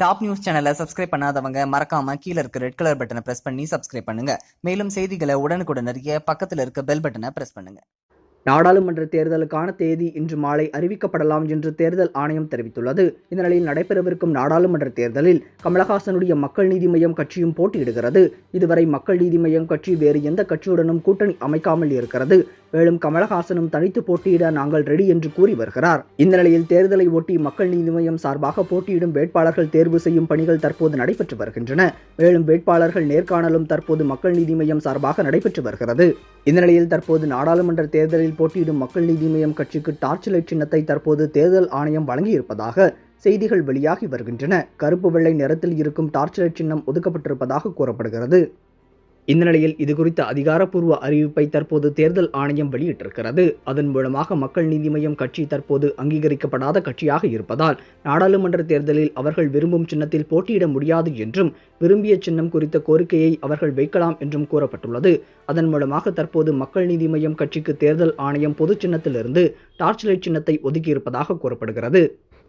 Top news சேனலை subscribe பண்ணாதவங்க மறக்காம கீழே இருக்க ரெட் கலர் பட்டனை பிரஸ் பண்ணி சப்ஸ்கிரைப் பண்ணுங்க. மேலும் செய்திகளை உடனுக்குடன் அறிய பக்கத்தில் இருக்க பெல் பட்டனை பிரஸ் பண்ணுங்க. நாடாளுமன்ற தேர்தலுக்கான தேதி இன்று மாலை அறிவிக்கப்படலாம் என்று தேர்தல் ஆணையம் தெரிவித்துள்ளது. இந்த நிலையில் நடைபெறவிருக்கும் நாடாளுமன்ற தேர்தலில் கமலஹாசனுடைய மக்கள் நீதி மய்யம் கட்சியும் போட்டியிடுகிறது. இதுவரை மக்கள் நீதி மய்யம் கட்சி வேறு எந்த கட்சியுடனும் கூட்டணி அமைக்காமல் இருக்கிறது. மேலும் கமலஹாசனும் தனித்து போட்டியிட நாங்கள் ரெடி என்று கூறி வருகிறார். இந்த நிலையில் தேர்தலை ஒட்டி மக்கள் நீதி மையம் சார்பாக போட்டியிடும் வேட்பாளர்கள் தேர்வு செய்யும் பணிகள் தற்போது நடைபெற்று வருகின்றன. மேலும் வேட்பாளர்கள் நேர்காணலும் தற்போது மக்கள் நீதி மையம் சார்பாக நடைபெற்று வருகிறது. இந்த நிலையில் தற்போது நாடாளுமன்ற தேர்தலில் போட்டியிடும் மக்கள் நீதி மையம் கட்சிக்கு டார்ச் லைட் சின்னத்தை தற்போது தேர்தல் ஆணையம் வழங்கியிருப்பதாக செய்திகள் வெளியாகி வருகின்றன. கருப்பு வெள்ளை நிறத்தில் இருக்கும் டார்ச் லைட் சின்னம் ஒதுக்கப்பட்டிருப்பதாக கூறப்படுகிறது. இந்த நிலையில் இது குறித்த அதிகாரப்பூர்வ அறிவிப்பை தற்போது தேர்தல் ஆணையம் வெளியிட்டிருக்கிறது. அதன் மூலமாக மக்கள் நீதி மய்யம் கட்சி தற்போது அங்கீகரிக்கப்படாத கட்சியாக இருப்பதால் நாடாளுமன்ற தேர்தலில் அவர்கள் விரும்பும் சின்னத்தில் போட்டியிட முடியாது என்றும் விரும்பிய சின்னம் குறித்த கோரிக்கையை அவர்கள் வைக்கலாம் என்றும் கூறப்பட்டுள்ளது. அதன் மூலமாக தற்போது மக்கள் நீதி மய்யம் கட்சிக்கு தேர்தல் ஆணையம் பொது சின்னத்திலிருந்து டார்ச் லைட் சின்னத்தை ஒதுக்கியிருப்பதாக கூறப்படுகிறது.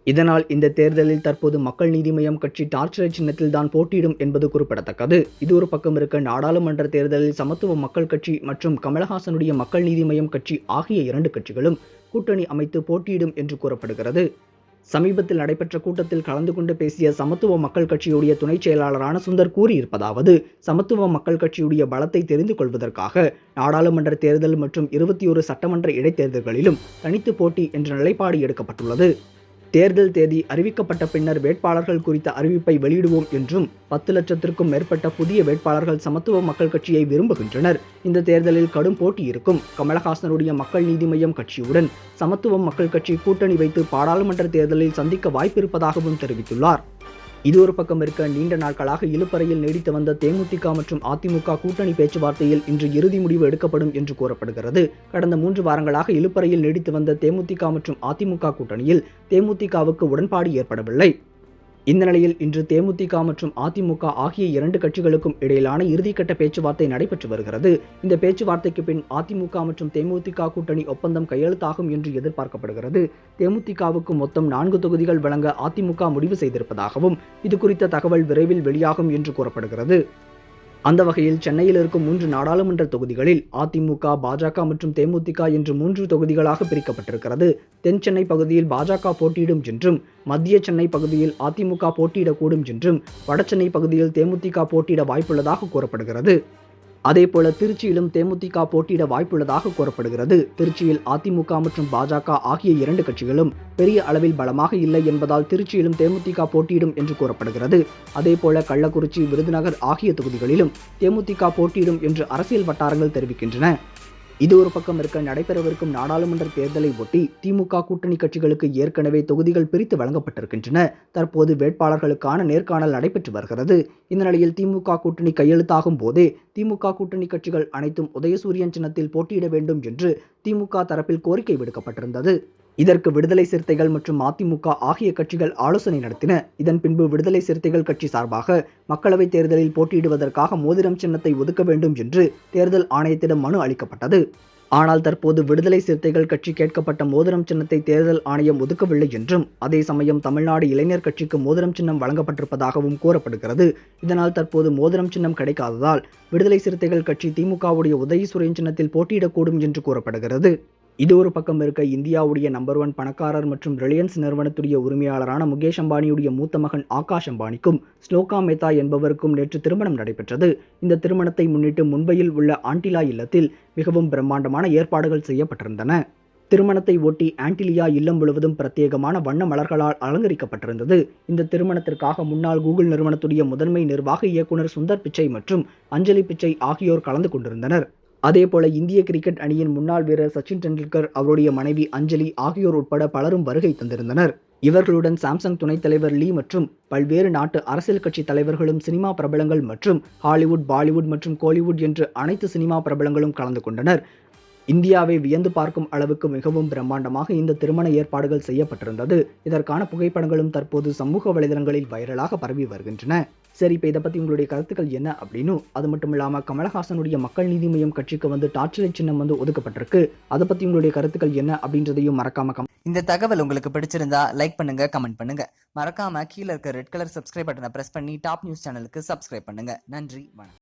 இதனால் இந்த தேர்தலில் தற்போது மக்கள் நீதி மய்யம் கட்சி டார்ச்சரை சின்னத்தில் தான் போட்டியிடும் என்பது குறிப்பிடத்தக்கது. இது ஒரு பக்கம் இருக்க நாடாளுமன்ற தேர்தலில் சமத்துவ மக்கள் கட்சி மற்றும் கமலஹாசனுடைய மக்கள் நீதி மய்யம் கட்சி ஆகிய இரண்டு கட்சிகளும் கூட்டணி அமைத்து போட்டியிடும் என்று கூறப்படுகிறது. சமீபத்தில் நடைபெற்ற கூட்டத்தில் கலந்து கொண்டு பேசிய சமத்துவ மக்கள் கட்சியுடைய துணை செயலாளரான சுந்தர் கூறியிருப்பதாவது சமத்துவ மக்கள் கட்சியுடைய பலத்தை தெரிந்து கொள்வதற்காக நாடாளுமன்ற தேர்தல் மற்றும் இருபத்தி ஒரு சட்டமன்ற இடைத்தேர்தல்களிலும் தனித்து போட்டி என்ற நிலைப்பாடு எடுக்கப்பட்டுள்ளது. தேர்தல் தேதி அறிவிக்கப்பட்ட பின்னர் வேட்பாளர்கள் குறித்த அறிவிப்பை வெளியிடுவோம் என்றும் பத்து லட்சத்திற்கும் மேற்பட்ட புதிய வேட்பாளர்கள் சமத்துவ மக்கள் கட்சியை விரும்புகின்றனர். இந்த தேர்தலில் கடும் போட்டி இருக்கும். கமலஹாசனுடைய மக்கள் நீதி மய்யம் கட்சியுடன் சமத்துவ மக்கள் கட்சி கூட்டணி வைத்து பாராளுமன்ற தேர்தலில் சந்திக்க வாய்ப்பிருப்பதாகவும் தெரிவித்துள்ளார். இது ஒரு பக்கம் இருக்க நீண்ட நாட்களாக இழுப்பறையில் நீடித்து வந்த தேமுதிக மற்றும் அதிமுக கூட்டணி பேச்சுவார்த்தையில் இன்று இறுதி முடிவு எடுக்கப்படும் என்று கூறப்படுகிறது. கடந்த மூன்று வாரங்களாக இழுப்பறையில் நீடித்து வந்த தேமுதிக மற்றும் அதிமுக கூட்டணியில் தேமுதிகவுக்கு உடன்பாடு ஏற்படவில்லை. இந்த நிலையில் இன்று தேமுதிக மற்றும் அதிமுக ஆகிய இரண்டு கட்சிகளுக்கும் இடையிலான இறுதிக்கட்ட பேச்சுவார்த்தை நடைபெற்று வருகிறது. இந்த பேச்சுவார்த்தைக்கு பின் அதிமுக மற்றும் தேமுதிக கூட்டணி ஒப்பந்தம் கையெழுத்தாகும் என்று எதிர்பார்க்கப்படுகிறது. தேமுதிகவுக்கு மொத்தம் நான்கு தொகுதிகள் வழங்க அதிமுக முடிவு செய்திருப்பதாகவும் இது குறித்த தகவல் விரைவில் வெளியாகும் என்று கூறப்படுகிறது. அந்த வகையில் சென்னையில் இருக்கும் மூன்று நாடாளுமன்ற தொகுதிகளில் அதிமுக பாஜக மற்றும் தேமுதிக என்று மூன்று தொகுதிகளாக பிரிக்கப்பட்டிருக்கிறது. தென் சென்னை பகுதியில் பாஜக போட்டியிடும் என்றும் மத்திய சென்னை பகுதியில் அதிமுக போட்டியிடக்கூடும் என்றும் வடசென்னை பகுதியில் தேமுதிக போட்டியிட வாய்ப்புள்ளதாக கூறப்படுகிறது. அதேபோல திருச்சியிலும் தேமுதிக போட்டியிட வாய்ப்புள்ளதாக கூறப்படுகிறது. திருச்சியில் அதிமுக மற்றும் பாஜக ஆகிய இரண்டு கட்சிகளும் பெரிய அளவில் பலமாக இல்லை என்பதால் திருச்சியிலும் தேமுதிக போட்டியிடும் என்று கூறப்படுகிறது. அதேபோல கள்ளக்குறிச்சி விருதுநகர் ஆகிய தொகுதிகளிலும் தேமுதிக போட்டியிடும் என்று அரசியல் வட்டாரங்கள் தெரிவிக்கின்றன. இது ஒரு பக்கம் இருக்க நடைபெறவிருக்கும் நாடாளுமன்ற தேர்தலை ஒட்டி திமுக கூட்டணி கட்சிகளுக்கு ஏற்கனவே தொகுதிகள் பிரித்து வழங்கப்பட்டிருக்கின்றன. தற்போது வேட்பாளர்களுக்கான நேர்காணல் நடைபெற்று வருகிறது. இந்த நிலையில் திமுக கூட்டணி கையெழுத்தாகும் போதே திமுக கூட்டணி கட்சிகள் அனைத்தும் உதயசூரியன் சின்னத்தில் போட்டியிட வேண்டும் என்று திமுக தரப்பில் கோரிக்கை விடுக்கப்பட்டிருந்தது. இதற்கு விடுதலை சிறுத்தைகள் மற்றும் அதிமுக ஆகிய கட்சிகள் ஆலோசனை நடத்தின. இதன் பின்பு விடுதலை சிறுத்தைகள் கட்சி சார்பாக மக்களவைத் தேர்தலில் போட்டியிடுவதற்காக மோதிரம் சின்னத்தை ஒதுக்க வேண்டும் என்று தேர்தல் ஆணையத்திடம் மனு அளிக்கப்பட்டது. ஆனால் தற்போது விடுதலை சிறுத்தைகள் கட்சி கேட்கப்பட்ட மோதிரம் சின்னத்தை தேர்தல் ஆணையம் ஒதுக்கவில்லை என்றும் அதே சமயம் தமிழ்நாடு இளைஞர் கட்சிக்கு மோதிரம் சின்னம் வழங்கப்பட்டிருப்பதாகவும் கூறப்படுகிறது. இதனால் தற்போது மோதிரம் சின்னம் கிடைக்காததால் விடுதலை சிறுத்தைகள் கட்சி திமுகவுடைய உதயசூரியன் சின்னத்தில் போட்டியிடக்கூடும் என்று கூறப்படுகிறது. இது ஒரு பக்கம் இருக்க இந்தியாவுடைய நம்பர் ஒன் பணக்காரர் மற்றும் ரிலையன்ஸ் நிறுவனத்துடைய உரிமையாளரான முகேஷ் அம்பானியுடைய மூத்த மகன் ஆகாஷ் அம்பானிக்கும் ஸ்லோகா மேத்தா என்பவருக்கும் நேற்று திருமணம் நடைபெற்றது. இந்த திருமணத்தை முன்னிட்டு மும்பையில் உள்ள ஆண்டிலா இல்லத்தில் மிகவும் பிரம்மாண்டமான ஏற்பாடுகள் செய்யப்பட்டிருந்தன. திருமணத்தை ஒட்டி ஆன்டிலியா இல்லம் முழுவதும் பிரத்யேகமான வண்ண மலர்களால் அலங்கரிக்கப்பட்டிருந்தது. இந்த திருமணத்திற்காக முன்னாள் கூகுள் நிறுவனத்துடைய முதன்மை நிர்வாக இயக்குனர் சுந்தர் பிச்சை மற்றும் அஞ்சலி பிச்சை ஆகியோர் கலந்து கொண்டிருந்தனர். அதேபோல இந்திய கிரிக்கெட் அணியின் முன்னாள் வீரர் சச்சின் டெண்டுல்கர் அவருடைய மனைவி அஞ்சலி ஆகியோர் உட்பட பலரும் வருகை தந்திருந்தனர். இவர்களுடன் சாம்சங் துணைத் தலைவர் லீ மற்றும் பல்வேறு நாட்டு அரசியல் கட்சி தலைவர்களும் சினிமா பிரபலங்கள் மற்றும் ஹாலிவுட் பாலிவுட் மற்றும் கோலிவுட் என்று அனைத்து சினிமா பிரபலங்களும் கலந்து கொண்டனர். இந்தியாவை வியந்து பார்க்கும் அளவுக்கு மிகவும் பிரம்மாண்டமாக இந்த திருமண ஏற்பாடுகள் செய்யப்பட்டிருந்தது. இதற்கான புகைப்படங்களும் தற்போது சமூக வலைதளங்களில் வைரலாக பரவி வருகின்றன. சரி இப்போ இதை பற்றி உங்களுடைய கருத்துக்கள் என்ன அப்படின்னு அது மட்டும் இல்லாமல் கமலஹாசனுடைய மக்கள் நீதி மையம் கட்சிக்கு வந்து டார்ச்லை சின்னம் வந்து ஒதுக்கப்பட்டிருக்கு. அதை பற்றி உங்களுடைய கருத்துக்கள் என்ன அப்படின்றதையும் மறக்காம கம் இந்த தகவல் உங்களுக்கு பிடிச்சிருந்தா லைக் பண்ணுங்க கமெண்ட் பண்ணுங்க. மறக்காம கீழே இருக்க ரெட் கலர் சப்ஸ்கிரைப் பட்டனை பிரஸ் பண்ணி டாப் நியூஸ் சேனலுக்கு சப்ஸ்கிரைப் பண்ணுங்க. நன்றி வணக்கம்.